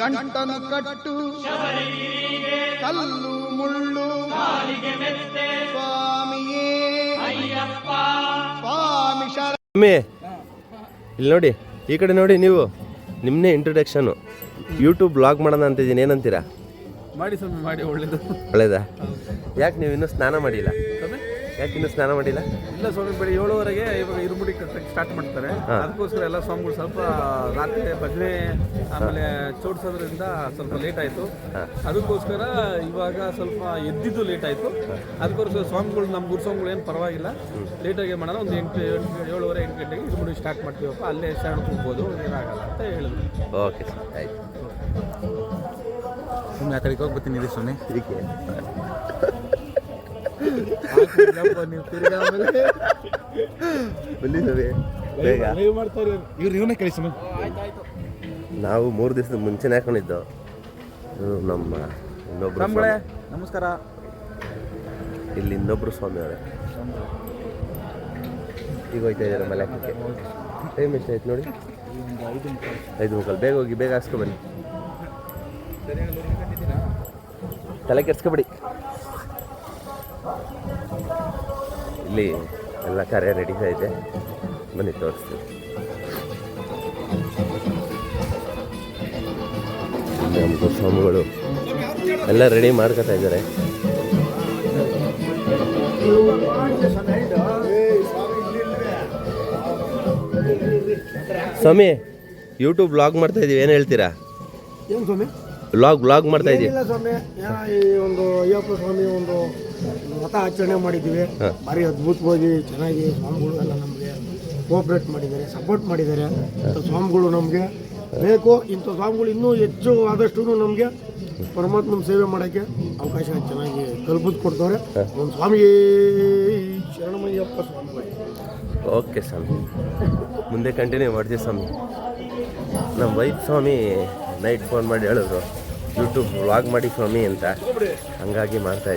ಗಂಟನು ಕಟ್ಟು ಕಲ್ಲು ಮುಳ್ಳು ಸ್ವಾಮಿಯೇ. ಸ್ವಾಮಿ ಶರ ಸ್ವಾಮಿ ಇಲ್ಲಿ ನೋಡಿ ಈ ಕಡೆ ನೋಡಿ ನೀವು ನಿಮ್ಮನ್ನೇ ಇಂಟ್ರೊಡಕ್ಷನ್ ಯೂಟ್ಯೂಬ್ ಬ್ಲಾಗ್ ಮಾಡೋಣ ಅಂತಿದ್ದೀನಿ ಏನಂತೀರಾ? ಮಾಡಿ ಸ್ವಾಮಿ ಮಾಡಿ ಒಳ್ಳೇದು. ಒಳ್ಳೇದಾ? ಯಾಕೆ ನೀವು ಇನ್ನೂ ಸ್ನಾನ ಮಾಡಿಲ್ಲ? ಯಾಕೆ ಇನ್ನೂ ಸ್ನಾನ ಮಾಡಿಲ್ಲ? ಇಲ್ಲ ಸ್ವಾಮಿ ಬೆಳಿಗ್ಗೆ ಏಳುವರೆಗೆ ಇವಾಗ ಇರುಮುಡಿ ಕಟ್ಟಕ್ಕೆ ಸ್ಟಾರ್ಟ್ ಮಾಡ್ತಾರೆ. ಅದಕ್ಕೋಸ್ಕರ ಎಲ್ಲ ಸ್ವಾಮಿಗಳು ಸ್ವಲ್ಪ ರಾತ್ರಿ ಭಜನೆ ಆಮೇಲೆ ಚೋಡ್ಸೋದ್ರಿಂದ ಸ್ವಲ್ಪ ಲೇಟ್ ಆಯಿತು. ಅದಕ್ಕೋಸ್ಕರ ಇವಾಗ ಸ್ವಲ್ಪ ಎದ್ದಿದ್ದು ಲೇಟ್ ಆಯಿತು. ಅದಕ್ಕೋಸ್ಕರ ಸ್ವಾಮಿಗಳು ನಮ್ಮ ಗುರು ಸ್ವಾಮಿಗಳು ಏನು ಪರವಾಗಿಲ್ಲ. ಲೇಟಾಗಿ ಮಾಡೋಣ ಒಂದು ಎಂಟು ಎಂಟು ಏಳುವರೆ ಎಂಟು ಗಂಟೆಗೆ ಇರುಮುಡಿ ಸ್ಟಾರ್ಟ್ ಮಾಡ್ತೀವಪ್ಪ. ಅಲ್ಲೇ ಶರಣ ಹೋಗ್ಬೋದು ಏನಾಗಲ್ಲ ಅಂತ ಹೇಳಿದ್ರು. ಓಕೆ ಸರ್ ಆಯ್ತು. ಸುಮ್ಮನೆ ಆ ಕಡೆಗೆ ಹೋಗಿ ಬರ್ತೀನಿ ಸುಮ್ಮನೆ ಇದಕ್ಕೆ ಇವ್ರು ಇವನೇ ಕಳಿಸಿ ಸ್ವಾಮಿ ನಾವು ಮೂರು ದಿವಸದ ಮುಂಚೆನೇ ಹಾಕೊಂಡಿದ್ದು. ನಮ್ಮ ಇನ್ನೊಬ್ರು ನಮಸ್ಕಾರ. ಇಲ್ಲಿ ಇನ್ನೊಬ್ರು ಸ್ವಾಮಿ ಅವರೇ. ಈಗ ಹೋಯ್ತಾ ಇದ್ದಾರೆ ಮಲೆ ಹಾಕಕ್ಕೆ ಟೈಮ್ ಎಷ್ಟಾಯ್ತು ನೋಡಿ? ಐದು ಮುಕ್ಕಾಲು. ಬೇಗ ಹೋಗಿ ಬೇಗ ಹಾಸ್ಕೊಬನ್ನಿ ತಲೆ ಕೆಡ್ಸ್ಕೊಬೇಡಿ. ಇಲ್ಲಿ ಎಲ್ಲ ಕಾರ್ಯ ನಡೀತಾ ಇದೆ. ಬನ್ನಿ ತೋರಿಸ್ತೀವಿ ನಮ್ಮ ಸ್ವಾಮಿಗಳು ಎಲ್ಲ ರೆಡಿ ಮಾಡ್ಕೊತಾ ಇದ್ದಾರೆ. ಸ್ವಾಮಿ ಯೂಟ್ಯೂಬ್ ಬ್ಲಾಗ್ ಮಾಡ್ತಾ ಇದೀವಿ. ಏನು ಹೇಳ್ತೀರಾ? ಏನು ಸ್ವಾಮಿ? ಬ್ಲಾಗ್ ಬ್ಲಾಗ್ ಮಾಡ್ತಾ ಇದೀವಿ ಸ್ವಾಮಿ. ಏನೋ ಈ ಒಂದು ಅಯ್ಯಪ್ಪ ಸ್ವಾಮಿ ಒಂದು ವ್ರತ ಆಚರಣೆ ಮಾಡಿದ್ದೀವಿ. ಭಾರಿ ಅದ್ಭುತವಾಗಿ ಚೆನ್ನಾಗಿ ಸ್ವಾಮಿಗಳು ಎಲ್ಲ ನಮಗೆ ಕೋಆಪ್ರೇಟ್ ಮಾಡಿದ್ದಾರೆ ಸಪೋರ್ಟ್ ಮಾಡಿದ್ದಾರೆ. ಇಂಥ ಸ್ವಾಮಿಗಳು ನಮಗೆ ಬೇಕು. ಇಂಥ ಸ್ವಾಮಿಗಳು ಇನ್ನೂ ಹೆಚ್ಚು ಆದಷ್ಟು ನಮಗೆ ಪರಮಾತ್ಮನ ಸೇವೆ ಮಾಡೋಕ್ಕೆ ಅವಕಾಶ ಚೆನ್ನಾಗಿ ಕಲ್ಪಿಸ್ ಕೊಡ್ತಾರೆ ಒಂದು ಸ್ವಾಮಿ ಶರಣಮಯ್ಯಪ್ಪ ಸ್ವಾಮಿ. ಓಕೆ ಸ್ವಾಮಿ. ಮುಂದೆ ಕಂಟಿನ್ಯೂ ಮಾಡ್ತೀವಿ ಸ್ವಾಮಿ. ನಮ್ಮ ವೈಫ್ ಸ್ವಾಮಿ ನೈಟ್ ಫೋನ್ ಮಾಡಿ ಹೇಳಿದ್ರು. ಯೂಟ್ಯೂಬ್ ವ್ಲಾಗ್ ಮಾಡಿ ಸ್ವಾಮಿ ಅಂತ ಹಂಗಾಗಿ ಮಾಡ್ತಾ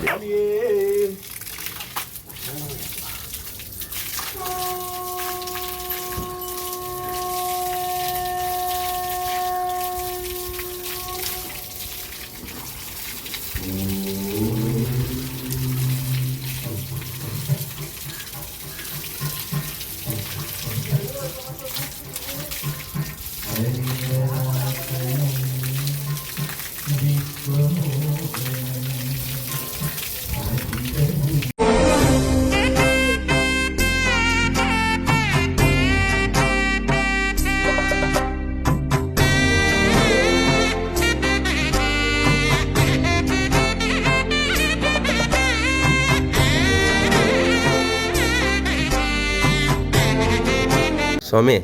ಸ್ವಾಮಿ.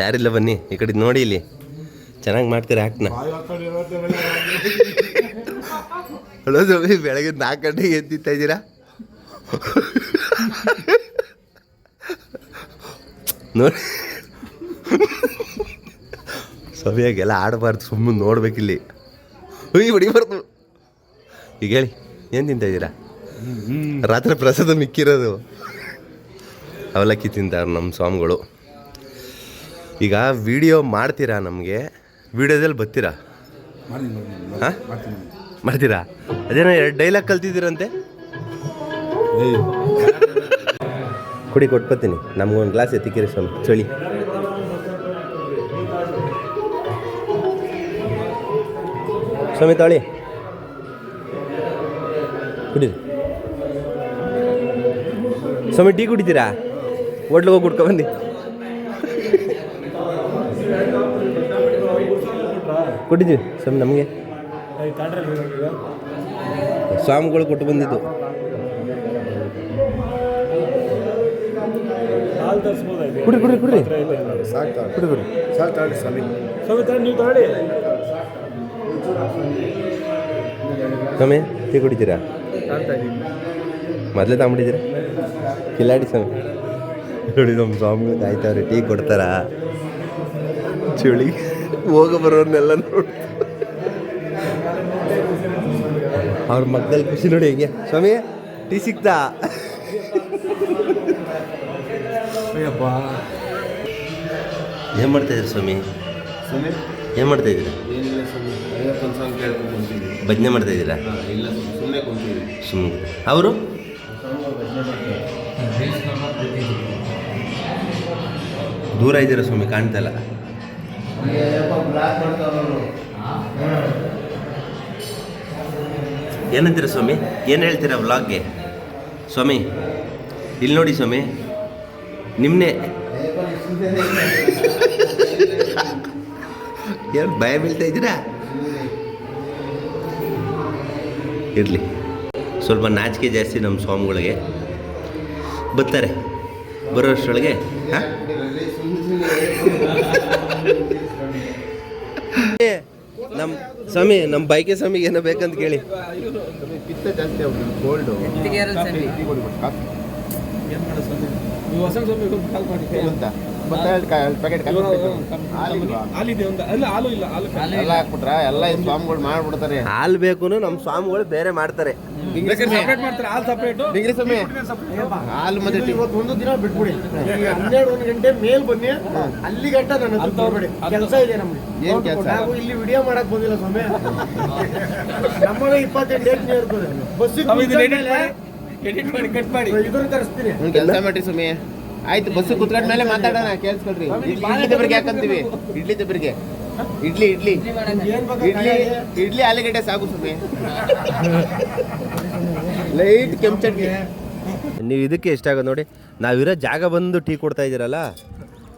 ಯಾರಿಲ್ಲ ಬನ್ನಿ ಈ ಕಡೆ ನೋಡಿ ಇಲ್ಲಿ. ಚೆನ್ನಾಗಿ ಮಾಡ್ತೀರಾ ಆಕ್ಟ್ನ ಹಲೋ ಸ್ವಾಮಿ ಬೆಳಗ್ಗೆ ನಾಲ್ಕು ಗಂಟೆಗೆ ಎದ್ದಿತ್ತಾ ಇದ್ದೀರಾ? ನೋಡಿ. ಸ್ವಾಮಿಯಾಗೆಲ್ಲ ಆಡಬಾರ್ದು ಸುಮ್ಮನೆ ನೋಡ್ಬೇಕಿಲ್ಲಿ. ಹುಯ್ ಹೊಡಿಬಾರ್ದು ಈಗ ಹೇಳಿ ಏನು ತಿಂತಾ ಇದ್ದೀರಾ? ರಾತ್ರಿ ಪ್ರಸಾದ ಮಿಕ್ಕಿರೋದು. ಅವಲಕ್ಕಿ ತಿಂತಾರೆ ನಮ್ಮ ಸ್ವಾಮಿಗಳು. ಈಗ ವಿಡಿಯೋ ಮಾಡ್ತೀರಾ ನಮಗೆ? ವಿಡಿಯೋದಲ್ಲಿ ಬರ್ತೀರಾ? ಹಾಂ? ಮಾಡ್ತೀರಾ? ಅದೇನೋ ಎರಡು ಡೈಲಾಗ್ ಕಲ್ತಿದ್ದೀರಂತೆ? ಕುಡಿ ಕೊಟ್ಬತ್ತೀನಿ ನಮಗೊಂದು ಗ್ಲಾಸ್ ಎತ್ತಿಕ್ಕಿರಿ ಸ್ವಾಮಿ. ಚಳಿ. ಸ್ವಾಮಿ ತಾಳಿ. ಕುಡೀರಿ. ಸ್ವಾಮಿ ಟೀ ಕುಡಿತೀರಾ? ಹೋಟ್ಲಿಗೆ ಹೋಗಿ ಕುಡ್ಕೊ ಬನ್ನಿ. ಕೊಟ್ಟಿದ್ವಿ ಸ್ವಾಮಿ ನಮಗೆ. ಸ್ವಾಮಿಗಳು ಕೊಟ್ಟು ಬಂದಿದ್ದು. ಕುಡಿ ಕುಡಿ ಕುಡಿ. ಕುಡಿ ಸ್ವಾಮಿ, ಟೀ ಕುಡಿತೀರಾ? ಮೊದಲೇ ತಗೊಂಬಿಟ್ಟಿದ್ದೀರಾ ಕಿಲಾಡಿ ಸ್ವಾಮಿ. ನೋಡಿ ನಮ್ಮ ಸ್ವಾಮಿ ಕಾಯ್ತಾವ್ರೆ ಟೀ ಕೊಡ್ತಾರ? ಚಳಿ. ಹೋಗ ಬರೋರ್ನೆಲ್ಲ ನೋಡಿ. ಅವ್ರ ಮಗ್ದಲ್ಲಿ ಖುಷಿ ನೋಡಿ ಹೆಂಗೆ. ಸ್ವಾಮಿ ಟೀ ಸಿಕ್ತಾ? ಏನು ಮಾಡ್ತಾಯಿದ್ರು ಸ್ವಾಮಿ? ಸ್ವಾಮಿ? ಏನು ಮಾಡ್ತಾ ಇದ್ದೀರಾ? ಏನಿಲ್ಲ ಸ್ವಾಮಿ ಐವತ್ತೊಂದು ಸಾಂಗ್ ಕೇಳ್ಕೊಂಡು ಬಂದಿದ್ದೀವಿ ಭಜನೆ ಮಾಡ್ತಾ ಇದ್ದೀರಾ? ಇಲ್ಲ ಸುಮ್ಮನೆ ಕುಂತಿದ್ದೀವಿ ಸುಮ್ಮನೆ ಅವರು? ದೂರ ಇದ್ದೀರ ಸ್ವಾಮಿ? ಕಾಣ್ತಾ ಇಲ್ಲ. ಏನಂತೀರ ಸ್ವಾಮಿ? ಏನು ಹೇಳ್ತೀರಾ ವ್ಲಾಗ್ಗೆ ಸ್ವಾಮಿ, ಇಲ್ಲಿ ನೋಡಿ ಸ್ವಾಮಿ ನಿಮ್ಮನ್ನೇ ಏನು ಭಯ ಬೀಳ್ತಾ ಇದ್ದೀರಾ? ಇರಲಿ. ಸ್ವಲ್ಪ ನಾಚಿಕೆ ಜಾಸ್ತಿ ನಮ್ಮ ಸ್ವಾಮಿಗಳಿಗೆ. ಬರ್ತಾರೆ. ಬರೋಷ್ಟರೊಳಗೆ ಹಾಂ? ನಮ್ಮ ಸ್ವಾಮಿ ನಮ್ಮ ಬೈಕೆ ಸ್ವಾಮಿ ಏನೋ ಬೇಕಂತ ಕೇಳಿ. ಪಿತ್ತ ಜಾಸ್ತಿ ಆಗ್ಬಿಟ್ಟು ಕೋಲ್ಡು ಹಾಲು ಇಲ್ಲ ಹಾಲು ಎಲ್ಲ ಹಾಕ್ಬಿಟ್ರ ಎಲ್ಲ ಸ್ವಾಮಿಗಳು ಮಾಡ್ಬಿಡ್ತಾರೆ. ಹಾಲು ಬೇಕು ನಮ್ಮ ಸ್ವಾಮಿಗಳು ಬೇರೆ ಮಾಡ್ತಾರೆ. ಸಪ್ರೇಟ್ ಮಾಡ್ತಾರೆ? ಹಾಲು ಸಪ್ರೇಟು ಡಿಗ್ರಿ ಸ್ವಾಮಿ. ಹಾಲು ಮತ್ತೆ ಇವತ್ತು ಒಂದು ದಿನ ಬಿಟ್ಬಿಡಿ. ಹನ್ನೆರಡು ಒಂದು ಗಂಟೆ ಮೇಲ್ ಬನ್ನಿ. ಅಲ್ಲಿ ಗಂಟ ನನ್ನ ಹತ್ರ ಕೆಲಸ ಇದೆ ನಮ್ಗೆ. ಏನ್ ಕೆಲ್ಸ? ನಾವು ಇಲ್ಲಿ ವಿಡಿಯೋ ಮಾಡಕ್ ಬಂದಿಲ್ಲ ಸ್ವಾಮಿ. ಇಪ್ಪತ್ತೆಂಟು ಇರ್ತದೆ. ಎಡಿಟ್ ಮಾಡಿ ಕಟ್ ಮಾಡಿ ಇದ್ರ ತರಿಸ್ತೀನಿ. ಕೆಲಸ ಮಾಡ್ರಿ ಸ್ವಾಮಿ. ಆಯ್ತು ಬಸ್ ಕುತ್ಕೊಂಡ ಮೇಲೆ ಮಾತಾಡೋಣ ಕೇಳಿಸ್ಕೊಳ್ರಿ. ಇಡ್ಲಿ ದಬ್ಬರಿಗೆ ಯಾಕಂತೀವಿ? ಇಡ್ಲಿ ದಬ್ಬರಿಗೆ. ಇಡ್ಲಿ ಇಡ್ಲಿ. ಏನ್ ಇಡ್ಲಿ ಇಡ್ಲಿ ಆಲೂಗಡ್ಡೆ ಸಾಕು ಸುಮ್ಮನೆ ಲೈಟ್ ಕೆಂಪು ಚಟ್ನಿ. ನೀವು ಇದಕ್ಕೆ ಇಷ್ಟ ಆಗೋದು ನೋಡಿ ನಾವಿರೋ ಜಾಗ ಬಂದು ಟೀ ಕೊಡ್ತಾ ಇದ್ದೀರಲ್ಲ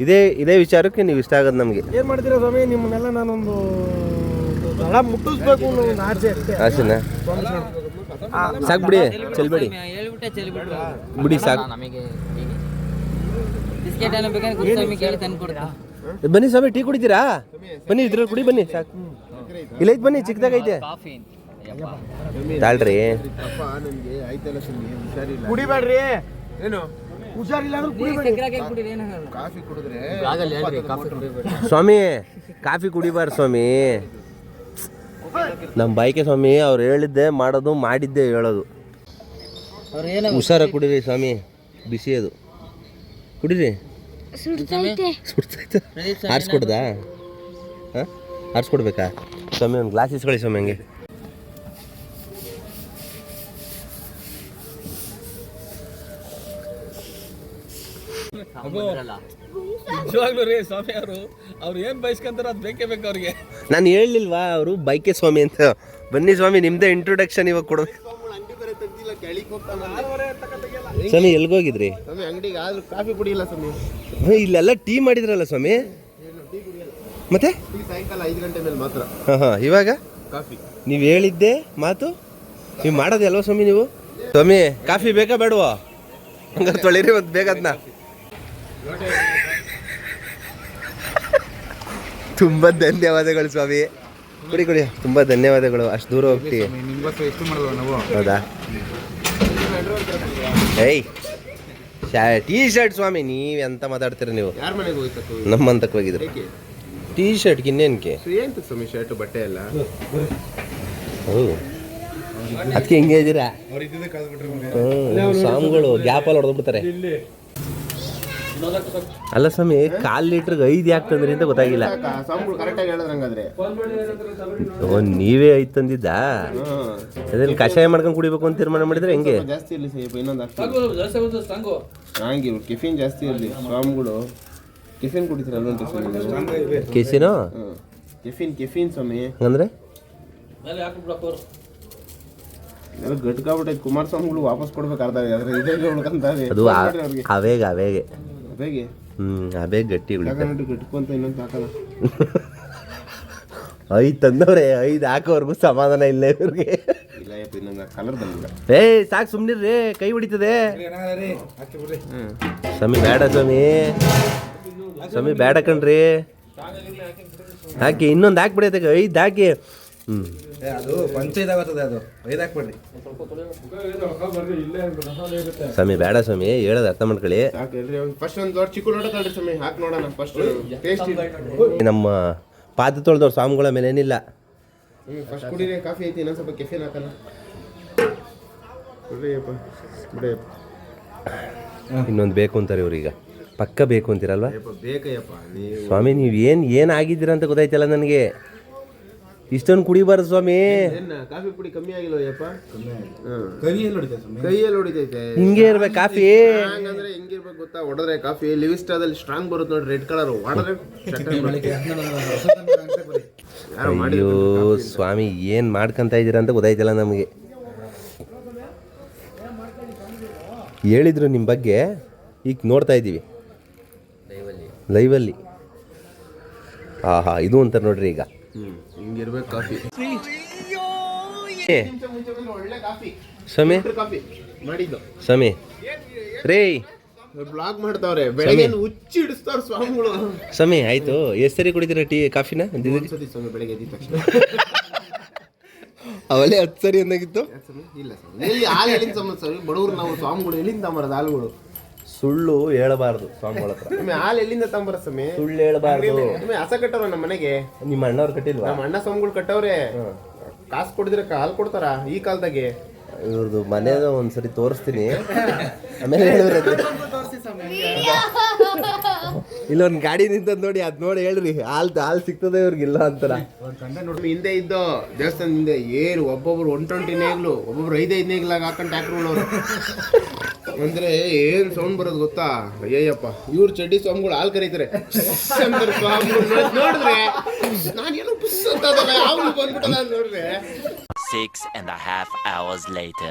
ಇದೇ ಇದೇ ವಿಚಾರಕ್ಕೆ ನೀವು ಇಷ್ಟ ಆಗೋದು ನಮಗೆ. ಏನು ಮಾಡ್ತೀರಾ ಸ್ವಾಮಿ? ನಿಮ್ಮನ್ನೆಲ್ಲ ನಾನೊಂದು ದಳ ಮುಟ್ಟಿಸ್ಬೇಕು ಅನ್ನೋ ಒಂದು ಆಸೆ ಅಷ್ಟೇ ಆಸೆನಾ? ಸಾಕು ಬಿಡಿ ಚೆಲ್ಬೇಡಿ. ಬಿಡಿ ಸಾಕು. ನಮಗೆ ಬಿಸ್ಕೆಟ್ ಏನೋ ಬೇಕಾದ್ರೆ ಕೇಳಿ ತಂದು ಕೊಡ್ತಾ ಬನ್ನಿ ಸ್ವಾಮಿ ಟೀ ಕುಡಿತೀರಾ? ಬನ್ನಿ ಇದ್ರಲ್ಲಿ ಕುಡಿ ಬನ್ನಿ ಸಾಕು. ಇಲ್ಲೈತೆ ಬನ್ನಿ ಚಿಕ್ಕದಾಗೈತೆ ಕಾಫಿ ತಾಳ್ರಿ. ಕುಡಿಬೇಡ್ರಿ. ಏನು? ಹುಷಾರಿಲ್ಲ ಅಂದ್ರೆ ಕುಡಿಬೇಡಿ ಸಕ್ಕರೆ ಕುಡಿದ್ರೆ ಏನಾಗಲ್ಲ ಕಾಫಿ ಕುಡಿದ್ರೆ ಸ್ವಾಮಿ ಕಾಫಿ ಕುಡಿಬಾರ್ದು ಸ್ವಾಮಿ. ನಮ್ಮ ಬೈಕೆ ಸ್ವಾಮಿ ಅವ್ರು ಹೇಳಿದ್ದೆ ಮಾಡೋದು ಮಾಡಿದ್ದೆ ಹೇಳೋದು. ಅವ್ರು ಏನೋ ಹುಷಾರ ಕುಡಿರಿ ಸ್ವಾಮಿ ಬಿಸಿ ಅದು ಕುಡೀರಿ. ಸುಡ್ತೈತೆ. ಆರಿಸ್ಕೊಡ್ದಾ ಹಾಂ? ಆರಿಸ್ಕೊಡ್ಬೇಕಾ ಸ್ವಾಮಿ ಒಂದು ಗ್ಲಾಸ್ ಇಸ್ಕೊಳ್ಳಿ ಸ್ವಾಮಿ ಹಂಗೆ. ನಿಜವಾಗ್ಲೂ ರೀ ಸ್ವಾಮಿ ಅವರು ಅವ್ರು ಏನು ಬಯಸ್ಕೊಂತಾರ ಅದು ಬೇಕೇ ಬೇಕು ಅವ್ರಿಗೆ. ನಾನು ಹೇಳಲಿಲ್ವಾ ಅವರು? ಬೈಕೆ ಸ್ವಾಮಿ ಅಂತ. ಬನ್ನಿ ಸ್ವಾಮಿ ನಿಮ್ಮದೇ ಇಂಟ್ರೊಡಕ್ಷನ್ ಇವಾಗ ಕೊಡ್ಬೇಕು. ಸ್ವಾಮಿ ಎಲ್ಗೋಗಿದ್ರಿ? ಸ್ವಾಮಿ ಅಂಗಡಿಗೆ ಆದ್ರೂ ಕಾಫಿ ಕುಡಿಯಿಲ್ಲ ಸ್ವಾಮಿ. ಹೇ, ಇಲ್ಲೆಲ್ಲ ಟೀ ಮಾಡಿದ್ರಲ್ಲ ಸ್ವಾಮಿ? ಮತ್ತೆ? ಈ ಸಾಯಂಕಾಲ ಐದು ಗಂಟೆ ಮೇಲೆ ಮಾತ್ರ. ಹಾಂ ಹಾಂ ಇವಾಗ? ಕಾಫಿ. ನೀವು ಹೇಳಿದ್ದೆ ಮಾತು? ನೀವು ಮಾಡೋದು ಅಲ್ವಾ ಸ್ವಾಮಿ ನೀವು? ಸ್ವಾಮಿ ಕಾಫಿ ಬೇಕಾ ಬೇಡವಾ? ಹಂಗಾರೆ ತೊಳಿರಿ ಒಂದು ಬೇಗ ಅದನ್ನ ತುಂಬ ಧನ್ಯವಾದಗಳು ಸ್ವಾಮಿ. ಕುಡಿ ಕುಡಿ ತುಂಬ ಧನ್ಯವಾದಗಳು. ಅಷ್ಟು ದೂರ ಹೋಗ್ತೀವಿ. ನಿಮ್ಗೋಸ್ಕರ ಎಷ್ಟು ಮಾಡಲ್ವ ನಾವು? ಹೌದಾ? ಏಯ್ ಶಾ ಟೀ ಶರ್ಟ್ ಸ್ವಾಮಿ ನೀವು ಎಂತ ಮಾತಾಡ್ತೀರ ನೀವು? ಯಾರ ಮನೆಗೆ ಹೋಯ್ತು ನಮ್ಮಂತಕ್ಕೆ ಹೋಗಿದ್ರು ಟೀ ಶರ್ಟ್ಗೆ ಇನ್ನೇನಕ್ಕೆ ಏನ್ ಸ್ವಾಮಿ ಶರ್ಟ್ ಬಟ್ಟೆ ಎಲ್ಲ? ಹೌದು. ಅದಕ್ಕೆ ಹಿಂಗೆ ಇದ್ದೀರಾ? ಹ್ಮ್, ಸ್ವಾಮಿಗಳು ಗ್ಯಾಪಲ್ಲಿ ಹೊಡೆದ್ಬಿಡ್ತಾರೆ. ಅಲ್ಲ ಸ್ವಾಮಿ ಕಾಲ್ ಲೀಟ್ರಿಗೆ ಐದು ಯಾಕೆ ತಂದ್ರಿ ಅಂತ ಗೊತ್ತಾಗಿಲ್ಲ ಸ್ವಾಮಿಗಳು ಕರೆಕ್ಟಾಗಿ ಹೇಳಿದ್ರ ಹಂಗಾದ್ರೆ ಓ ನೀವೇ ಐದು ತಂದಿದ್ದ ಅದ್ರಲ್ಲಿ ಕಷಾಯ ಮಾಡ್ಕೊಂಡು ಕುಡಿಬೇಕು ಅಂತ ತೀರ್ಮಾನ ಮಾಡಿದ್ರೆ ಹೆಂಗೆ ಜಾಸ್ತಿ ಇರಲಿ ಸ್ವಲ್ಪ ಇನ್ನೊಂದು ಹಂಗೆ ಕೆಫಿನ್ ಜಾಸ್ತಿ ಇರಲಿ ಸ್ವಾಮಿಗಳು ಕೆಫಿನ್ ಕುಡಿತೀರಲ್ವಂತ ಸ್ವಾಮಿ ನೀವು? ಕೆಸಿನೋ. ಕೆಫಿನ್ ಕೆಫಿನ್ ಸ್ವಾಮಿ ಹಂಗಂದ್ರೆ ಎಲ್ಲ ಗಟ್ಕಾಗ್ಬಿಟ್ಟೈತೆ ಕುಮಾರಸ್ವಾಮಿಗಳು ವಾಪಸ್ ಕೊಡ್ಬೇಕು ಅರ್ಧ ಅದ್ರ ಇದೇ ಉಳ್ಕಂತಾವೆ ಅದು ಆ- ಅವೇಗ ಅವೇಗೆ ಬೇಗೆ? ಹ್ಮ್ ಅವೇಗ ಗಟ್ಟಿ ಉಳಿತಾರೆ ಯಾಕಂದ್ರೆ ಗಟ್ಕೊಂತ ಇನ್ನೊಂದು ಹಾಕಲ್ಲ. ಐದು ತಂದವ್ರೆ ಐದು ಹಾಕೋವರೆಗೂ ಸಮಾಧಾನ ಇಲ್ಲ ಇವ್ರಿಗೆ. ಇಲ್ಲ ಯಪ್ಪ ಇನ್ನೊಂದು ಕಲರ್ ಬಂದಿಲ್ಲ. ಏಯ್ ಸಾಕು ಸುಮ್ಮನಿರ್ರಿ ಕೈ ಹೊಡಿತದೆ. ಸ್ವಾಮಿ ಬೇಡ ಸ್ವಾಮಿ ಸ್ವಾಮಿ ಬೇಡ ಕಣ್ರಿ. ಹಾಕಿ ಇನ್ನೊಂದು ಹಾಕ್ಬಿಡೈತೆ ಐದು ಹಾಕಿ. ಹ್ಞೂ ಅದು ಪಂಚಾಯತ್ ಆಗತ್ತದೆ ಅದು. ಐದು ಹಾಕ್ಬಿಡ್ರಿ. ಸ್ವಾಮಿ ಬೇಡ ಸ್ವಾಮಿ ಹೇಳೋದು ಅರ್ಥ ಮಾಡ್ಕೊಳ್ಳಿ. ಫಸ್ಟ್ ಒಂದು ದೊಡ್ಡ ಚಿಕ್ಕ ಲೋಟ ತಗೊಳ್ರಿ ಸ್ವಾಮಿ ಹಾಕಿ ನೋಡೋಣ ಫಸ್ಟ್ ಟೇಸ್ಟ್ ನಮ್ಮ ಪಾದ ತೊಳೆದವ್ರು ಸ್ವಾಮಿಗಳ ಮೇಲೆ ಏನಿಲ್ಲ. ಫಸ್ಟ್ ಕುಡಿರಿ ಕಾಫಿ ಐತಿ ಇನ್ನೊಂದು ಸ್ವಲ್ಪ ಕೆಫಿನ್ ಹಾಕಲ್ಲ ಬಿಡ್ರಿ ಅಪ್ಪ ಇನ್ನೊಂದು ಬೇಕು ಅಂತಾರೆ ಇವ್ರೀಗ ಪಕ್ಕ ಬೇಕು ಅಂತೀರಲ್ವಾ? ಬೇಕಯ್ಯಪ್ಪ ನೀವು ಸ್ವಾಮಿ ನೀವು ಏನು ಏನು ಆಗಿದ್ದೀರಾ ಅಂತ ಗೊತ್ತಾಯ್ತಲ್ಲ ನನಗೆ. ಇಷ್ಟೊಂದು ಕುಡಿಬಾರ್ದು ಸ್ವಾಮಿ. ಏನ ಕಾಫಿ ಪುಡಿ ಕಮ್ಮಿ ಆಗಿಲ್ಲ ಕೈಯಲ್ಲಿ ಹೊಡಿತಾ ಸ್ವಾಮಿ. ಕೈಯಲ್ಲಿ ಹೊಡಿತೈತೆ. ಹಿಂಗೆ ಇರ್ಬೇಕು ಕಾಫಿ. ಹಂಗಂದ್ರೆ ಹೆಂಗಿರ್ಬೇಕು ಗೊತ್ತಾ? ಹೊಡೆದ್ರೆ ಕಾಫಿ. ಲಿವಿಸ್ಟಾದಲ್ಲಿ ಸ್ಟ್ರಾಂಗ್ ಬರುತ್ತೆ ನೋಡಿ ರೆಡ್ ಕಲರ್ ಹೊಡೆದ್ರೆ ಯಾರು ಮಾಡಿ ಅಯ್ಯೋ ಸ್ವಾಮಿ ಏನು ಮಾಡ್ಕೊಂತ ಇದ್ದೀರಾ ಅಂತ ಗೊತ್ತಾಯ್ತಲ್ಲ ನಮಗೆ. ಹೇಳಿದ್ರು ನಿಮ್ಮ ಬಗ್ಗೆ ಈಗ ನೋಡ್ತಾ ಇದ್ದೀವಿ. ಲೈವಲ್ಲಿ ಹಾಂ ಹಾಂ ಇದು ಅಂತ ನೋಡ್ರಿ ಈಗ. ಹಿಂಗಿರ್ಬೇಕು ಕಾಫಿ. ಮಾಡಿದ್ದು. ಸ್ವಾಮಿ. ರೇ. ಬ್ಲಾಗ್ ಮಾಡ್ತಾವ್ರೆ ಬೆಳಗ್ಗೆ ಹುಚ್ಚಿ ಹಿಡಿಸ್ತಾವ್ರ ಸ್ವಾಮಿಗಳು. ಸಮಯ ಆಯ್ತು. ಎಷ್ಟು ಸರಿ ಕುಡಿತೀರ ಟೀ ಕಾಫಿನ? ಸ್ವಾಮಿ ಬೆಳಗ್ಗೆ ಎದ್ದ ತಕ್ಷಣ. ಅವಲೇ ಹತ್ತು ಸರಿ ಅಂದಾಗಿತ್ತು? ಇಲ್ಲ ಸ್ವಾಮಿ. ಹಾಲು ಎಲ್ಲಿಂದ ಸಂಬಂಧ? ಸ್ವಾಮಿ ಬಡವರು ನಾವು ಸ್ವಾಮಿಗಳು ಎಲ್ಲಿಂದ ಮರದ ಹಾಲುಗಳು? ಸುಳ್ಳು ಹೇಳಬಾರದು ಸ್ವಾಮಿಗಳ ಹತ್ರ. ಸ್ವಾಮಿ ಹಾಲು ಎಲ್ಲಿಂದ ತಂಬರ ಸ್ವಾಮಿ? ಸುಳ್ಳು ಹೇಳಬಾರ್ದು. ಸ್ವಾಮಿ ಹಸ ಕಟ್ಟವ್ರ ನಮ್ಮ ಮನೆಗೆ. ನಿಮ್ಮ ಅಣ್ಣವ್ರು ಕಟ್ಟಿಲ್ವಾ? ನಮ್ಮ ಅಣ್ಣ ಸ್ವಾಮಿಗಳು ಕಟ್ಟವ್ರೆ. ಕಾಸು ಕೊಡಿದ್ರೆ ಹಾಲು ಕೊಡ್ತಾರ ಈ ಕಾಲದಾಗೆ? ಇವ್ರದ್ದು ಮನೇದ ಒಂದ್ಸರಿ ತೋರಿಸ್ತೀನಿ. ಆಮೇಲೆ ಹೇಳಿದ್ರೆ ಇಲ್ಲೊಂದು ಗಾಡಿ ನಿಂತದ್ ನೋಡಿ ಅದ್ ನೋಡಿ ಹೇಳ್ರಿ. ಹಾಲ್ ಹಾಲ್ ಸಿಗ್ತದೆ ಇವ್ರಿಗಿಲ್ಲ ಅಂತಾರ. ನೋಡಿ ಹಿಂದೆ ಇದ್ದೋ ದೇವಸ್ಥಾನ ಹಿಂದೆ ಏನು ಒಬ್ಬೊಬ್ರು ಒನ್ ಟ್ವೆಂಟಿ ನೇಗ್ಲು ಒಬ್ಬೊಬ್ರು ಐದೈದು ನೇಗ್ಲಾಗ ಹಾಕೊಂಡು ಟ್ಯಾಕ್ಟ್ರುಗಳವ್ರು ಅಂದ್ರೆ ಏನ್ ಸೌಂಡ್ ಬರೋದು ಗೊತ್ತಾ? ಅಯ್ಯಯ್ಯಪ್ಪ ಇವ್ರ ಚಡ್ಡಿ ಸ್ವಾಮಿಗಳು ಹಾಲ್ ಕರೀತಾರೆ. ಅಂತಾರೆ ಸ್ವಾಮಿಗಳು ನೋಡ್- ನೋಡಿದ್ರೆ ಅಂತ ಅದಲ್ಲ ಬಂದ್ಬಿಟ್ಟಲ್ಲ ಅಂತ ನೋಡಿದ್ರೆ. Six and a half hours later.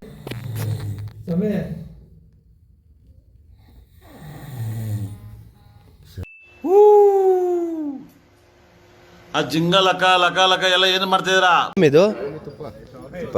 ಆ ಜಿಂಗ ಲಕ ಲಕ ಲಕ ಎಲ್ಲ ಏನು ಮಾಡ್ತಿದ್ದೀರಾ? ಇದು? ತುಪ್ಪ.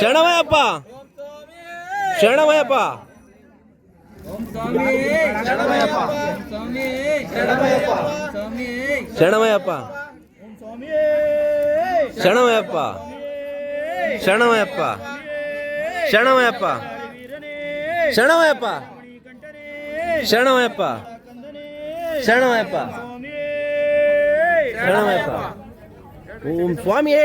ಶರಣಮಯ್ಯಪ್ಪ. ಶರಣಮಯಪ್ಪ ಶರಣಮಯಪ್ಪ ಶರಣಮಯಪ್ಪ ಶರಣಮಯಪ್ಪ ಶರಣಮಯಪ್ಪ ಶರಣಮಯಪ್ಪ ಶರಣಮಯಪ್ಪ ಶರಣಮಯಪ್ಪ ಶರಣಮಯಪ್ಪ ಓಂ ಸ್ವಾಮಿಯೇ.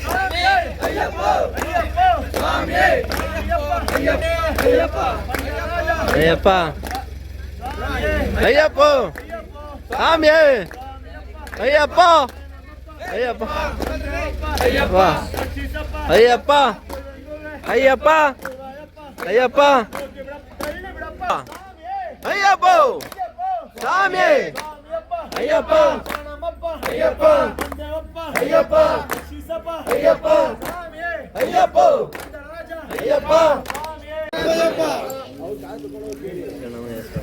ಅಯ್ಯಪ್ಪ ಅಯ್ಯಪ್ಪ ಆಮ್ಯ ಅಯ್ಯಪ್ಪ ಅಯ್ಯಪ್ಪ ಅಯ್ಯಪ್ಪ ಅಯ್ಯಪ್ಪ ಅಯ್ಯಪ್ಪ ಅಯ್ಯಪ್ಪ ಅಯ್ಯಪ್ಪ ಸಾಮ್ಯ ಅಯ್ಯಪ್ಪ ಅಯ್ಯಪ್ಪ ಅಯ್ಯಪ್ಪ ಅಯ್ಯಪ್ಪ ಅಯ್ಯಪ್ಪ ಅಯ್ಯಪ್ಪ क्या नाम है इसका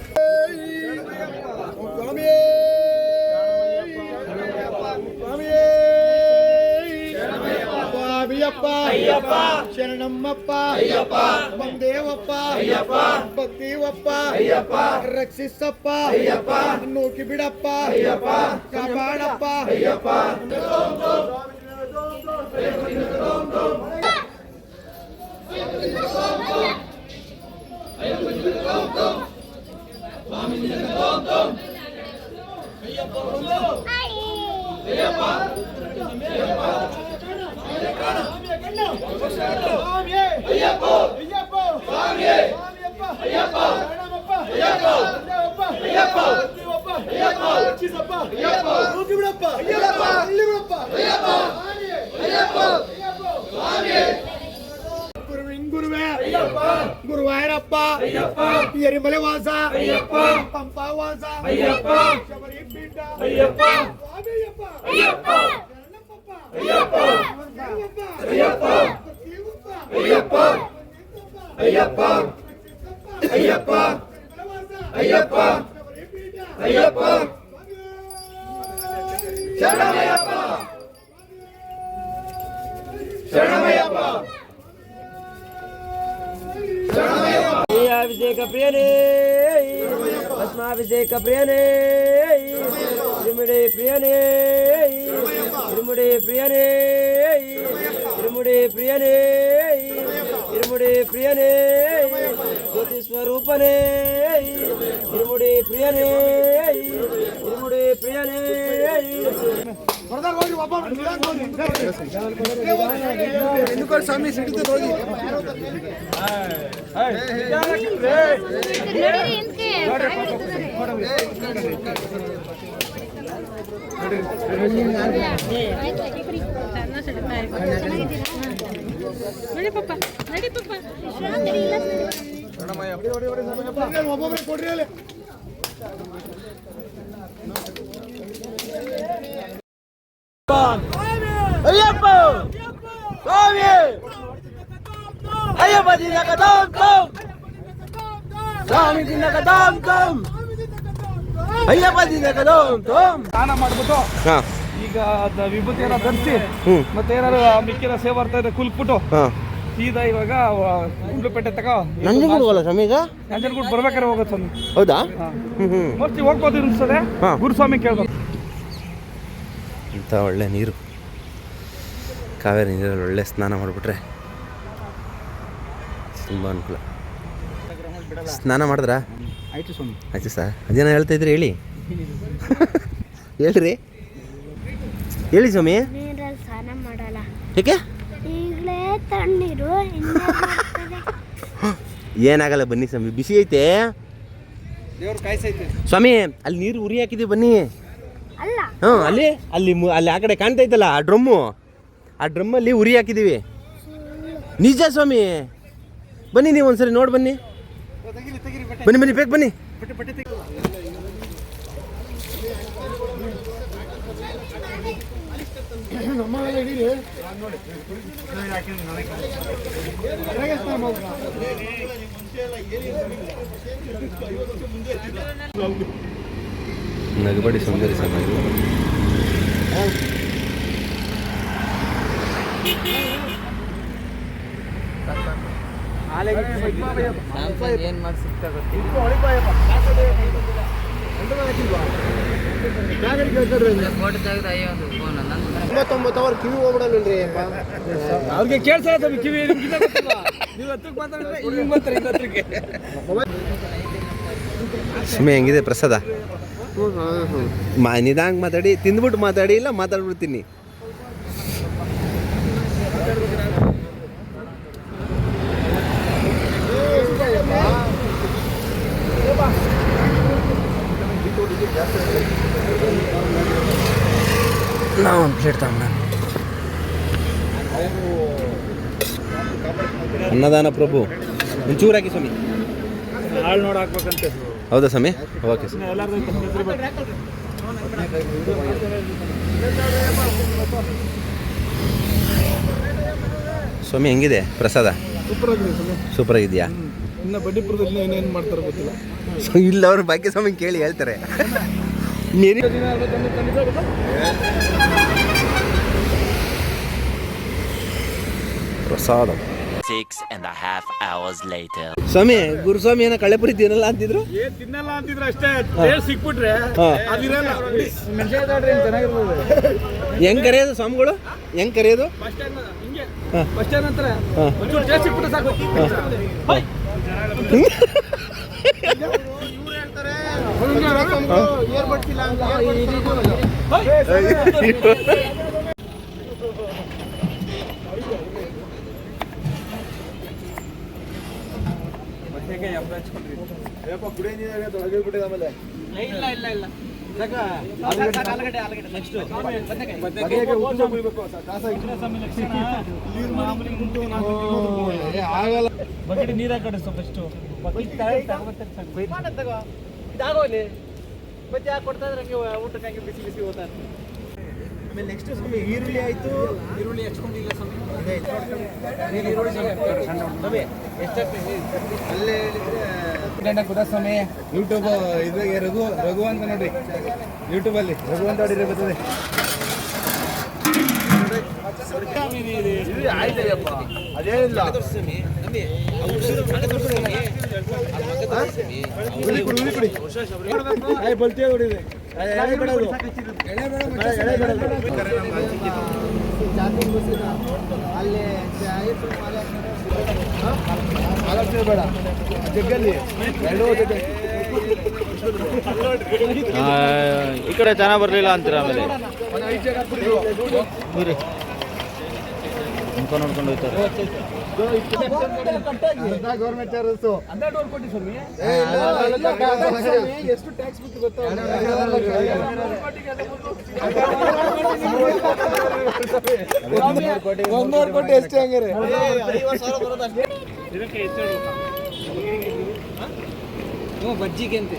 ಶರಣಮ್ಮಪ್ಪ ಅಯ್ಯಪ್ಪ ಬಂದೇವಪ್ಪ ಅಯ್ಯಪ್ಪ ಭಕ್ತಿವಪ್ಪ ಅಯ್ಯಪ್ಪ ರಕ್ಷಿಸಪ್ಪ ಅಯ್ಯಪ್ಪ ನೂಕಿ ಬಿಡಪ್ಪ ಅಯ್ಯಪ್ಪ ಕಾಪಾಡಪ್ಪ ಅಯ್ಯಪ್ಪ Thank you. ಅಯ್ಯಪ್ಪ ಅಯ್ಯಪ್ಪ ಅಯ್ಯಪ್ಪ ಅಯ್ಯಪ್ಪ ಸ್ವಾಮಿ ಗುರುವೇ ಅಯ್ಯಪ್ಪ ಗುರುವಾಯರಪ್ಪ ಅಯ್ಯಪ್ಪ ಎರಿಮಲೆ ವಾಸ ಅಯ್ಯಪ್ಪ ಪಂಪ ವಾಸ ಅಯ್ಯಪ್ಪ ಶಬರಿ ಪೀಠ ಅಯ್ಯಪ್ಪ ಸ್ವಾಮಿಯಪ್ಪ ಅಯ್ಯಪ್ಪ ಶರಣಪ್ಪಪ್ಪ ಅಯ್ಯಪ್ಪ ದೇವಪ್ಪ ಅಯ್ಯಪ್ಪ ದೇವಪ್ಪ ಅಯ್ಯಪ್ಪ ಅಯ್ಯಪ್ಪ ಅಯ್ಯಪ್ಪ ಅಯ್ಯಪ್ಪ ಶಬರಿ ಪೀಠ ಅಯ್ಯಪ್ಪ ಶರಣಮಯ್ಯಪ್ಪ ಶರಣಮಯ್ಯಪ್ಪ ప్రియనే పద్మాభిషేక ప్రియనే తిరుముడే ప్రియనే తిరుముడే ప్రియనే తిరుముడే ప్రియనే తిరుముడే ప్రియనే జ్యోతి స్వరూపనే తిరుముడే ప్రియనే తిరుముడే ప్రియనే ಪ್ರಿಯನೇ ಸ್ವಾಮಿ ಸಿಡಿದು ಹೋಗಿ ನಡಿ ಪಪ್ಪ ನಡಿ ಪಪ್ಪ ಒಬ್ಬೊಬ್ಬರು ಕೊಡ್ರಿ ಅಲ್ಲಿ ಅಯ್ಯಪ್ಪ ಸ್ವಾಮಿ ಕಮ್ ಸ್ವಾಮಿ ದಿನಕ ದಾಮ್ ಕಮ್ ಅಯ್ಯಪ್ಪ ದಿನ ಕಮ್ ಸ್ನಾನ ಮಾಡ್ಬಿಟ್ಟು ಹಾ. ಈಗ ಅದ್ ವಿಭೂತಿ ಏನೋ ಧರಿಸಿ ಹ್ಮ್. ಮತ್ತೆ ಏನಾದ್ರು ಮಿಕ್ಕಿನ ಬರ್ತಾ ಇದೆ ಕುಲ್ಕ್ಬಿಟ್ಟು ಹಾ. ಸೀದಾ ಇವಾಗ ಗುಂಡ್ಲುಪೇಟೆ ತಕ ನಂಜನಗೂಡು ಸ್ವಾಮಿ ಈಗ? ನಂಜನಗೂಡ್ ಬರ್ಬೇಕಾದ್ರೆ ಹೋಗುತ್ತೆ ಸ್ವಾಮಿ. ಹೌದಾ? ಹ್ಮ್ ಹ್ಮ್. ಮೋಸ್ಟ್ಲಿ ಹೋಗ್ಬೋದು ಅನ್ಸ್ತದೆ. ಹಾ. ಗುರುಸ್ವಾಮಿ ಕೇಳ್ಬೇಕು ಇಂಥ ಒಳ್ಳೆ ನೀರು. ಕಾವೇರಿ ನೀರಲ್ಲಿ ಒಳ್ಳೆ ಸ್ನಾನ ಮಾಡಿಬಿಟ್ರೆ ತುಂಬ ಅನುಕೂಲ. ಸ್ನಾನ ಮಾಡಿದ್ರಾ? ಆಯ್ತು ಸ್ವಾಮಿ. ಆಯ್ತು ಸರ್. ಅದೇನೋ ಹೇಳ್ತಾ ಇದ್ರಿ ಹೇಳಿ. ಹೇಳ್ರಿ. ಹೇಳಿ ಸ್ವಾಮಿ. ನೀರಲ್ಲಿ ಸ್ನಾನ ಮಾಡಲ್ಲ. ಏಕೆ? ಈಗಲೇ ತಣ್ಣೀರು ಏನಾಗಲ್ಲ ಬನ್ನಿ ಸ್ವಾಮಿ ಬಿಸಿ ಐತೆ. ದೇವ್ರು ಕಾಯ್ಸೈತೆ. ಸ್ವಾಮಿ ಅಲ್ಲಿ ನೀರು ಉರಿ ಹಾಕಿದ್ವಿ ಬನ್ನಿ. ಅಲ್ಲ. ಹ್ಞೂ ಅಲ್ಲಿ ಅಲ್ಲಿ ಮು- ಅಲ್ಲಿ ಆ ಕಡೆ ಕಾಣ್ತಾ ಐತಲ್ಲ ಆ ಡ್ರಮ್ಮು. ಆ ಡ್ರಮ್ಮಲ್ಲಿ ಉರಿ ಹಾಕಿದ್ದೀವಿ. ನಿಜ ಸ್ವಾಮಿ. ಬನ್ನಿ ನೀವು ಒಂದ್ಸರಿ ನೋಡಿ ಬನ್ನಿ ಬನ್ನಿ ಬನ್ನಿ ಬೇಕು ಬನ್ನಿ? ನಗಬಡಿ ಸುಂದರಿ ಸಮಾಜ ಏನ್ ಮಾಡಿ ಸಿಗ್ತಾ ತೊಂಬತ್ತೊಂಬತ್ತು ಅವ್ರು ಕಿವಿ ಹೋಗ್ಬಿಡಲ್ರಿ ಅವ್ರಿಗೆ ಕೇಳ್ಸಲ್ಲ ಕಿವಿ? ನೀವು ಹತ್ತಕ್ಕೆ ಮಾತಾಡಿದ್ರೆ ಹಿಂಗೆ ಬರ್ತಾರೆ ಹಿಂಗೆ ಹತ್ರಕ್ಕೆ ಸುಮ್ಮನೆ ಹೆಂಗಿದೆ ಪ್ರಸಾದ? ನಿಧಾಂಗ ಮಾತಾಡಿ ತಿಂದ್ಬಿಟ್ಟು ಮಾತಾಡಿ ಇಲ್ಲ ಮಾತಾಡ್ಬಿಡ್ತೀನಿ. ನಾವು ಒಂದು ಪ್ಲೇಟ್ ತಗೊಂಡ ಅನ್ನದಾನ ಪ್ರಭು. ಒಂಚೂರು ಹಾಕಿ ಸ್ವಾಮಿ. ಹಾಳು ನೋಡಿ ಹಾಕ್ಬೇಕಂತೆ. ಹೌದಾ ಸ್ವಾಮಿ? ಓಕೆ ಸ್ವಾಮಿ. ಸ್ವಾಮಿ ಹೆಂಗಿದೆ? ಪ್ರಸಾದ? ಸೂಪರ್ ಆಗಿದೆ ಸ್ವಾಮಿ ಸೂಪರ್ ಆಗಿದೆಯಾ ಇನ್ನು ಬಂಡೀಪುರದಲ್ಲಿ ಏನೇನು ಮಾಡ್ತಾರೆ ಗೊತ್ತಿಲ್ಲ. ಸೊ ಇಲ್ಲ ಅವ್ರ ಭಾಗ್ಯ ಸ್ವಾಮಿ ಕೇಳಿ ಹೇಳ್ತಾರೆ. ನೀನು ಪ್ರಸಾದ six and a hours later later. ಸ್ವಾಮಿ ಗುರುಸ್ವಾಮಿ ಏನೋ ಕಳೆಪುರಿ ತಿನ್ನಲ್ಲ ಅಂತಿದ್ರು ಏನ್ ತಿನ್ನಲ್ಲ ಅಂತಿದ್ರು ಅಷ್ಟೇ ಟೇಸ್ಟ್ ಸಿಕ್ಬಿಟ್ರೆ. ಅದಿರಲ್ಲ ಮೆಣಸಿನಕಾಯಿ ದಾಡ್ರಿ ಚೆನ್ನಾಗಿರ್ಬೋದು ಹೆಂಗ್ ಕರೆಯೋದು ಸ್ವಾಮಿಗಳು ಹೆಂಗ್ ಕರೆಯೋದು ಸ್ಟ್ಯಾಂಡ್ ಹಿಂಗೆ ಹತ್ರ ಹಾ. ಒಂಚೂರು ಟೇಸ್ಟ್ ಸಿಕ್ಬಿಟ್ರೆ ಸಾಕು ಹೈ. ಏರ್ ಬರ್ತಿಲ್ಲ ಅಂತ ಹೈ. ಹೇಗೆ ಹಬ್ಬ ಹಚ್ಕೊಂಡ್ರಿ ಇಲ್ಲ ಇಲ್ಲ ಇಲ್ಲ. ಆಲೂಗಡ್ಡೆ ಆಲೂಗಡ್ಡೆ. ನೆಕ್ಸ್ಟ್ ಬಕೆಟ್ ನೀರ ಕಡಿಸು ಫಸ್ಟು ಇದಾಗೋಲಿ ಮತ್ತೆ ಯಾಕೆ ಕೊಡ್ತಾ ಇದ್ರೆ? ಹಂಗೆ ಊಟಕ್ಕೆ ಹಂಗೆ ಬಿಸಿ ಬಿಸಿ ಹೋಗ್ತಾ ಆಮೇಲೆ ನೆಕ್ಸ್ಟ್ ಸ್ವಾಮಿ ಈರುಳ್ಳಿ ಆಯ್ತು. ಈರುಳ್ಳಿ ಹಚ್ಕೊಂಡಿಲ್ಲ ಸ್ವಾಮಿ. ಈರುಳ್ಳಿ ಸ್ವಾಮಿ ಎಷ್ಟಾಗ್ತದೆ ಅಲ್ಲೇ ಹೇಳಿದ್ರೆ ಸ್ವಾಮಿ. ಯೂಟ್ಯೂಬ್ ಇದ್ರಾಗೆ ರಘು ರಘು ಅಂತ ನೋಡ್ರಿ. ಯೂಟ್ಯೂಬಲ್ಲಿ ರಘು ಅಂತ ನೋಡಿ ಬರ್ತದೆ. ಈ ಕಡೆ ಚೆನ್ನಾಗಿ ಬರಲಿಲ್ಲ ಅಂತೀರ ಆಮೇಲೆ? ನೋಡ್ಕೊಂಡು ಹೋಗ್ತಾರೆ. ಗೌರ್ಮೆಂಟ್ ಚಾರ್ಜಸ್ಸು ಎಷ್ಟು ಟ್ಯಾಕ್ಸ್ ಬಿಟ್ಟು ಗೊತ್ತಾ? ಒಂದೂವರೆ ಕೋಟಿ ಎಷ್ಟೇ ಹಂಗಾರೆ. ಬಜ್ಜಿಗೆ ಅಂತೆ.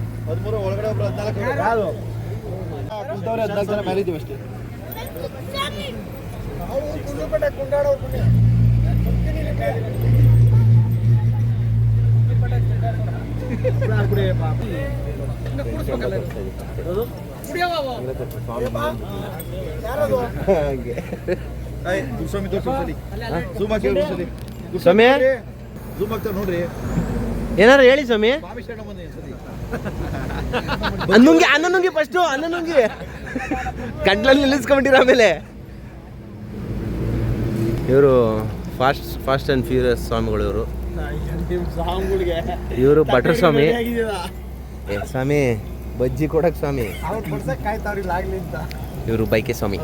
ಹದಿಮೂರು ಒಳಗಡೆ ಒಬ್ರು ಹದಿನಾಲ್ಕು ಯಾರು? ಕುಂತವ್ರೆ ಹದಿನಾಲ್ಕು ಜನ ಮೇಲೆ ಇದ್ದೀವಿ ಅಷ್ಟೇ. ಕುಂಡಾಡೋರು ಪುಣ್ಯ. ಸ್ವಾಮಿ ತೋರಿಸಿ ಸ್ವಾಮಿ ಆಗ್ತಾರೆ ನೋಡ್ರಿ. ಏನಾರು ಹೇಳಿ ಸ್ವಾಮಿ. ಅನ್ನುಂಗಿ ಅನ್ನನುಂಗಿ ಫಸ್ಟು ಅನ್ನನುಂಗಿ ಗಂಟ್ಲಲ್ಲಿ ನಿಲ್ಲಿಸ್ಕೊಂಬಿಟ್ಟಿರ ಆಮೇಲೆ. ಇವರು ಫಾಸ್ಟ್ ಫಾಸ್ಟ್ ಆ್ಯಂಡ್ ಫ್ಯೂರಿಯಸ್ ಸ್ವಾಮಿಗಳು ಇವರು. ಇವರು ಬಟರ್ ಸ್ವಾಮಿ. ಏ ಸ್ವಾಮಿ ಬಜ್ಜಿ ಕೊಡಕ್ ಸ್ವಾಮಿ. ಇವರು ಬೈಕೆ ಸ್ವಾಮಿ.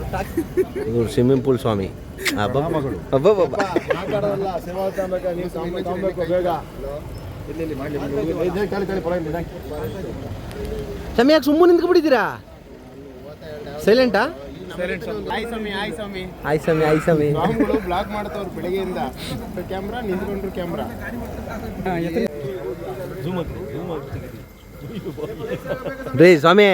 ಇವರು ಸ್ವಿಮ್ಮಿಂಗ್ ಪೂಲ್ ಸ್ವಾಮಿ. ಮಗಳು. ಸ್ವಾಮಿ ಯಾಕೆ ಸುಮ್ಮನೆ ನಿಂತ್ಕೊಬಿಟ್ಟಿದ್ದೀರಾ ಸೈಲೆಂಟಾ ಆಯ್ ಸ್ವಾಮಿ ಆಯ್ ಸ್ವಾಮಿ ಬ್ಲಾಕ್ ಮಾಡ್ತಾವ್ರು ಬೆಳಗ್ಗೆಯಿಂದ. ಕ್ಯಾಮ್ರಾ ನಿಂತ್ಕೊಂಡ್ರು ಕ್ಯಾಮ್ರಾ ರೀ ಸ್ವಾಮಿ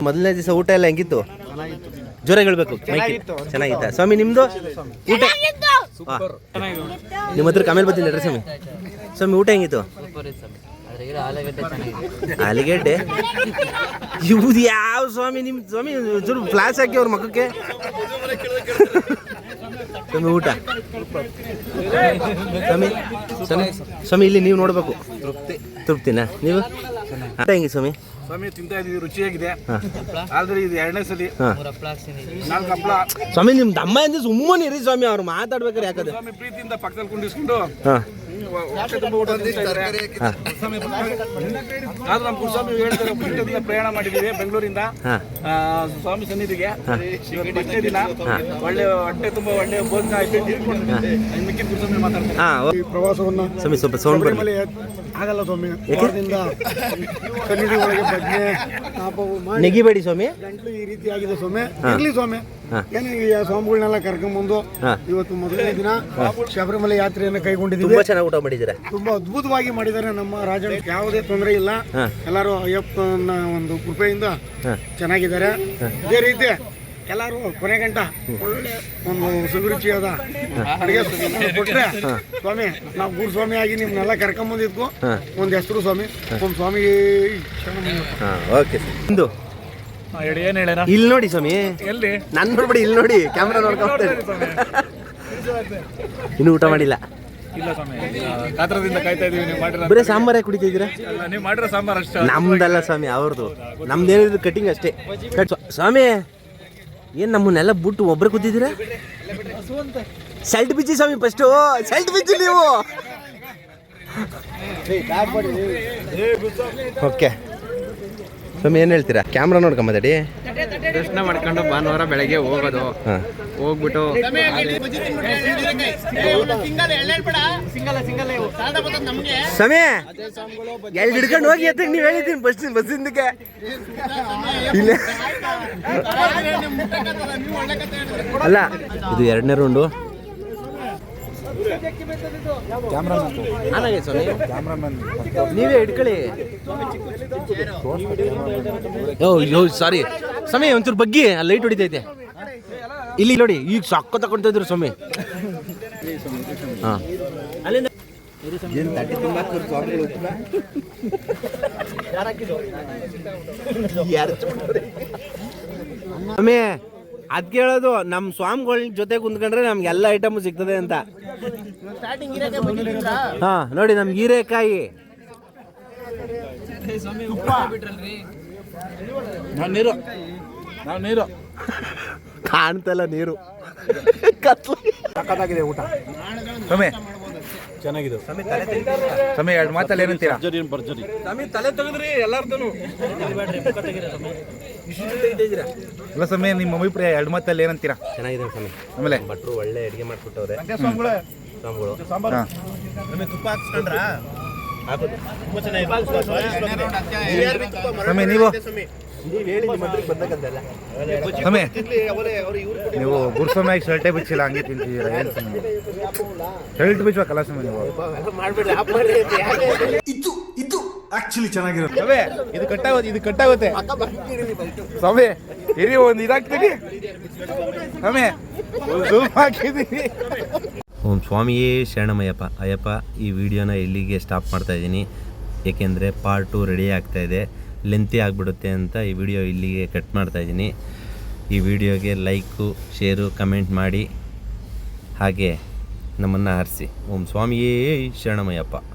ಮೊದಲನೇ ದಿವಸ ಊಟ ಎಲ್ಲ ಹೆಂಗಿತ್ತು? ಜೋರಾಗಿ ಹೇಳ್ಬೇಕು. ಮೈಕ್ ಚೆನ್ನಾಗಿತ್ತ ಸ್ವಾಮಿ ನಿಮ್ದು? ಊಟ. ನಿಮ್ಮ ಹತ್ರ ಕಮೇಲೆ ಬರ್ತೀನಿ ನಡ್ರಿ ಸ್ವಾಮಿ? ಸ್ವಾಮಿ ಊಟ ಹೆಂಗಿತ್ತು? ಆಲೂಗಡ್ಡೆ ಇವ್ದು ಯಾವ ಸ್ವಾಮಿ ನಿಮ್ಮ ಸ್ವಾಮಿ ಚೂರು ಫ್ಲಾಶ್ ಹಾಕಿ ಅವ್ರ ಮಕ್ಕಕ್ಕೆ ಸ್ವಾಮಿ ಊಟ. ಸ್ವಾಮಿ ಸ್ವಾಮಿ ಸ್ವಾಮಿ ಇಲ್ಲಿ ನೀವು ನೋಡಬೇಕು. ತೃಪ್ತಿ. ತೃಪ್ತಿನಾ? ನೀವು? ಹೆಂಗೆ ಸ್ವಾಮಿ? ಸ್ವಾಮಿ ತಿಂತಾ ಇದೀವಿ ರುಚಿಯಾಗಿದೆ. ಆದ್ರೆ ಇದು ಎರಡನೇ ಸಲ. ನಾಲ್ಕು ಹಪ್ಪಳ ಸ್ವಾಮಿ ನಿಮ್ಮ ಅಮ್ಮ ಅಂದ್ರೆ ಸುಮ್ಮನೆ ಇರಿ ಸ್ವಾಮಿ ಅವ್ರು ಮಾತಾಡ್ಬೇಕಾರೆ ಯಾಕಂದ್ರೆ ಸ್ವಾಮಿ ಪ್ರೀತಿಯಿಂದ ಪಕ್ಕದಲ್ಲಿ ಕುಂಡಿಸ್ಕೊಂಡು ನಮ್ಮ ಹೇಳ್ತಾರೆ ಪ್ರಯಾಣ ಮಾಡಿದ್ದೀವಿ ಬೆಂಗಳೂರಿಂದ ಸ್ವಾಮಿ ಸನ್ನಿಧಿಗೆ ಇವತ್ತು ದಿನ ಒಳ್ಳೆ ಹೊಟ್ಟೆ ತುಂಬ ಒಳ್ಳೆ ಭೋಜನ ಆಯ್ತು ಮಿಕ್ಕಿದ ಮಾತಾಡ್ತಾರೆ ಪ್ರವಾಸವನ್ನ ಸ್ವಾಮಿ ಸ್ವಲ್ಪ ಸೌಂಡ್ ಬರಲಿ ಆಗಲ್ಲ ಸ್ವಾಮಿ ಸನ್ನಿಧಿ ಒಳಗೆ ನೆಗಿಬೇಡಿ ಸ್ವಾಮಿ. ಗಂಟ್ಲು ಈ ರೀತಿ ಆಗಿದೆ ಸ್ವಾಮಿ ಇರ್ಲಿ ಸ್ವಾಮಿ. ಏನು ಈ ಸ್ವಾಮಿಗಳನ್ನೆಲ್ಲ ಕರ್ಕೊಂಡ್ಬಂದು. ಇವತ್ತು ಮೊದಲನೇ ದಿನ ಶಬರಿಮಲೆ ಯಾತ್ರೆಯನ್ನು ಕೈಗೊಂಡಿದ್ದೀವಿ. ತುಂಬಾ ಚೆನ್ನಾಗಿ ಊಟ ಮಾಡಿದ್ದಾರೆ? ತುಂಬಾ ಅದ್ಭುತವಾಗಿ ಮಾಡಿದ್ದಾರೆ ನಮ್ಮ ರಾಜನ ಯಾವುದೇ ತೊಂದರೆ ಇಲ್ಲ. ಎಲ್ಲರೂ ಅಯ್ಯಪ್ಪನ ಒಂದು ಕೃಪೆಯಿಂದ ಚೆನ್ನಾಗಿದ್ದಾರೆ. ಇದೇ ರೀತಿ ಎಲ್ಲರೂ ಕೊನೆ ಗಂಟ ಒಳ್ಳೆ ಒಂದು ಸುಭಿರುಚಿಯಾದ ಅಡುಗೆ ಕೊಟ್ಟರೆ ಸ್ವಾಮಿ ನಾವು ಗುರು ಸ್ವಾಮಿ ಆಗಿ ನಿಮ್ನೆಲ್ಲ ಕರ್ಕೊಂಬಂದಿದ್ಕು. ಒಂದು ಹೆಸರು ಸ್ವಾಮಿ ಒಂದು ಸ್ವಾಮಿ. ಓಕೆ. ಸರ್ ಇಂದು ಏನು ಹೇಳೋಣ? ಇಲ್ಲಿ ನೋಡಿ ಸ್ವಾಮಿ. ಎಲ್ಲಿ? ನನ್ ನೋಡ್ಬಿಡಿ ಇಲ್ಲಿ ನೋಡಿ ಕ್ಯಾಮ್ರಾ ನೋಡ್ಕೊಂಡು ಇನ್ನು ಊಟ ಮಾಡಿಲ್ಲ. ಇಲ್ಲ ಸ್ವಾಮಿ ಕಾತ್ರದಿಂದ ಕಾಯ್ತಾ ಇದೀವಿ ನೀವು ಮಾಡಿರೋ ಬರೀ ಸಾಂಬಾರೇ ಕುಡಿತಿದ್ದೀರಾ ನೀವು ಮಾಡಿರೋ ಸಾಂಬಾರು ಅಷ್ಟೇ ನಮ್ದಲ್ಲ ಸ್ವಾಮಿ ಅವ್ರದ್ದು. ನಮ್ದು ಏನಿದ್ರು ಕಟಿಂಗ್ ಅಷ್ಟೇ. ಕಟ್ ಸ್ವ- ಸ್ವಾಮಿ ಏನ್ ನಮ್ಮನ್ನೆಲ್ಲ ಬಿಟ್ಟು ಒಬ್ರು ಕೂತಿದ್ದೀರಾ? ಸೆಲ್ಟ್ ಬಿಚ್ಚಿ ಸ್ವಾಮಿ ಫಸ್ಟು ಸೆಲ್ಟ್ ಬಿಚ್ಚಿ ನೀವು. ಓಕೆ ಸ್ವಾಮಿ ಏನು ಹೇಳ್ತೀರಾ? ಕ್ಯಾಮ್ರಾ ನೋಡ್ಕೊಂಬದಡಿ ದರ್ಶನ ಮಾಡ್ಕೊಂಡು ಭಾನುವಾರ ಬೆಳಗ್ಗೆ ಹೋಗೋದು. ಹೋಗ್ಬಿಟ್ಟು ಸ್ವಾಮಿ ಎಲ್ಲಿ ಹಿಡ್ಕೊಂಡು ಹೋಗಿ ಅಂತ ನೀವು ಹೇಳಿದ್ದೀನಿ ಬಸ್ ಬಸ್ಸಿಂದಕ್ಕೆ ಇಲ್ಲ. ಅಲ್ಲ ಇದು ಎರಡನೇ ರೌಂಡು ಸ್ವಾಮಿ ನೀವೇ ಹಿಡ್ಕೊಳ್ಳಿ ಯೋ ಸಾರಿ ಸ್ವಾಮಿ, ಒಂಚೂರು ಬಗ್ಗಿ ಲೈಟ್ ಹೊಡಿತೈತೆ. ಇಲ್ಲಿ ನೋಡಿ ಈಗ ಸಕ್ಕ ತಗೊಂತ ಇದ್ರು ಸ್ವಾಮಿ. ಹಾಂ. ಸ್ವಾಮಿ ಅದ್ ಕೇಳೋದು ನಮ್ಮ ಸ್ವಾಮಿಗಳ ಜೊತೆ ಕುಂತ್ಕೊಂಡ್ರೆ ನಮ್ಗೆ ಎಲ್ಲ ಐಟಮ್ ಸಿಗ್ತದೆ ಅಂತ. ಹಾ ನೋಡಿ ನಮ್ಗೆ ಹೀರೆಕಾಯಿ. ನೀರು. ನಾವು ನೀರು. ಕಾಣ್ತಲ್ಲ ನೀರು. ಕತ್ಲು ಸಕ್ಕತ್ತಾಗಿದೆ ಊಟ ಚೆನ್ನಾಗಿದೆ. ಸಮಯ ಎರಡು ಮಾತಲ್ಲಿ ಏನಂತೀರಾ? ತಲೆ ತೆಗೆದ್ರಿ ಎಲ್ಲಾರ್ದು ಇಲ್ಲ ಸಮಯ ನಿಮ್ಮ ಅಭಿಪ್ರಾಯ ಎರಡು ಮಾತಲ್ಲಿ ಏನಂತೀರಾ? ಚೆನ್ನಾಗಿದೆ ಸ್ವಾಮಿ ಆಮೇಲೆ? ಭಟ್ರು ಒಳ್ಳೆ ಅಡಿಗೆ ಮಾಡ್ಕೊಟ್ಟವ್ರೆ ಸ್ವಾಮಿಗಳು. ಹಾಂ. ಸ್ವಾಮಿ ನೀವು? ನೀವು ಗುರುಸ್ವಾಮಿ ಶರ್ಟೇ ಬಿಚ್ಚಿಲ್ಲ ಹಂಗೆ ತಿಂತಿದ್ದೀರಾ ಏನು ಸಮಯ ಶರ್ಟ್ ಬಿಚ್ಚಬೇಕಲ್ಲ ಸಮಯ ನೀವು? ಇದು ಇದು ಕಟ್ಟಾಗುತ್ತೆ ಇದು ಕಟ್ಟಾಗುತ್ತೆ. ಸ್ವಾಮಿ ಇರಿ ಒಂದು ಇದಾಗ್ತೀನಿ. ಸ್ವಾಮಿ ಝೂಮ್ ಹಾಕಿದ್ದೀನಿ ಓಂ ಸ್ವಾಮಿಯೇ ಶರಣಮಯ್ಯಪ್ಪ. ಅಯ್ಯಪ್ಪ ಈ ವಿಡಿಯೋನ ಇಲ್ಲಿಗೆ ಸ್ಟಾಪ್ ಮಾಡ್ತಾ ಇದ್ದೀನಿ. ಏಕೆಂದರೆ ಪಾರ್ಟ್ ಟು ರೆಡಿ ಆಗ್ತಾ ಇದೆ. ಲೆಂತಿ ಆಗಿಬಿಡುತ್ತೆ ಅಂತ ಈ ವಿಡಿಯೋ ಇಲ್ಲಿಗೆ ಕಟ್ ಮಾಡ್ತಾ ಇದ್ದೀನಿ. ಈ ವಿಡಿಯೋಗೆ ಲೈಕು ಶೇರು ಕಮೆಂಟ್ ಮಾಡಿ. ಹಾಗೆ ನಮ್ಮನ್ನು ಹರಿಸಿ. ಓಂ ಸ್ವಾಮಿಯೇ ಶರಣಮಯ್ಯಪ್ಪ.